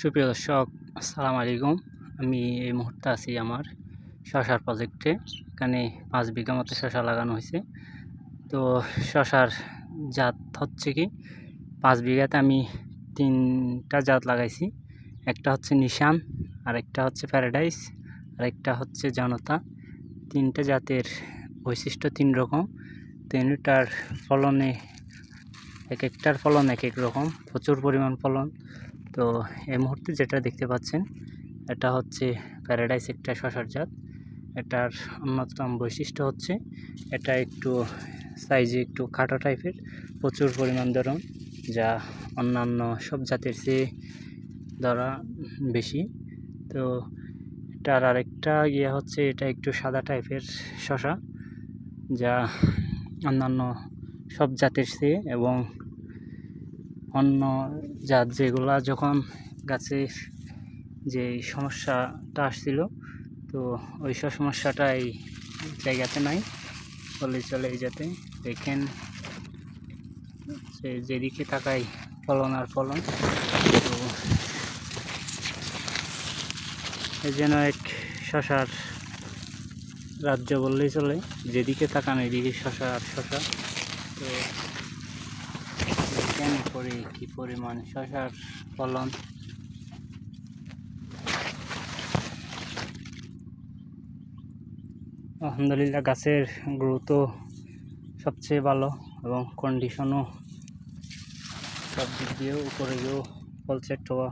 সুপ্রিয় দর্শক, আসসালামু আলাইকুম। আমি এই মুহূর্তে আছি আমার শশার প্রজেক্টে এখানে পাঁচ বিঘা মতো শশা লাগানো হয়েছে। তো শশার জাত হচ্ছে কি, পাঁচ বিঘাতে আমি তিনটা জাত লাগাইছি। একটা হচ্ছে নিশান, আরেকটা হচ্ছে প্যারাডাইস আরেকটা হচ্ছে জনতা। তিনটা জাতের বৈশিষ্ট্য তিন রকম। তিনটার ফলনে এক একটার ফলন এক এক রকম। প্রচুর পরিমাণ ফলন। তো এই মুহূর্তে যেটা দেখতে পাচ্ছেন, এটা হচ্ছে প্যারাডাইস একটা শশার জাত। এটার অন্যতম বৈশিষ্ট্য হচ্ছে, এটা একটু সাইজে একটু খাটো টাইপের প্রচুর পরিমাণ ধরন, যা অন্যান্য সব জাতের চেয়ে ধরা বেশি। তো এটার আরেকটা ইয়ে হচ্ছে, এটা একটু সাদা টাইপের শশা, যা অন্যান্য সব জাতের চেয়ে এবং অন্য জাত যেগুলা যখন গাছের যে সমস্যাটা আসছিল, তো ওই সব সমস্যাটা এই জায়গাতে নাই। বলে চলে এই যাতে দেখেন যেদিকে তাকাই ফলন আর ফলন, তো এই যেন এক শশার রাজ্য বললেই চলে। যেদিকে তাকান এদিকে শশা আর শশা। তো দেখেন করে, কি পরিমাণ শশার ফলন? আলহামদুলিল্লাহ, গাছের গ্রোথও সবচেয়ে ভালো এবং কন্ডিশনও সব দিক দিয়েও উপরে গিয়েও ফল সেট হওয়া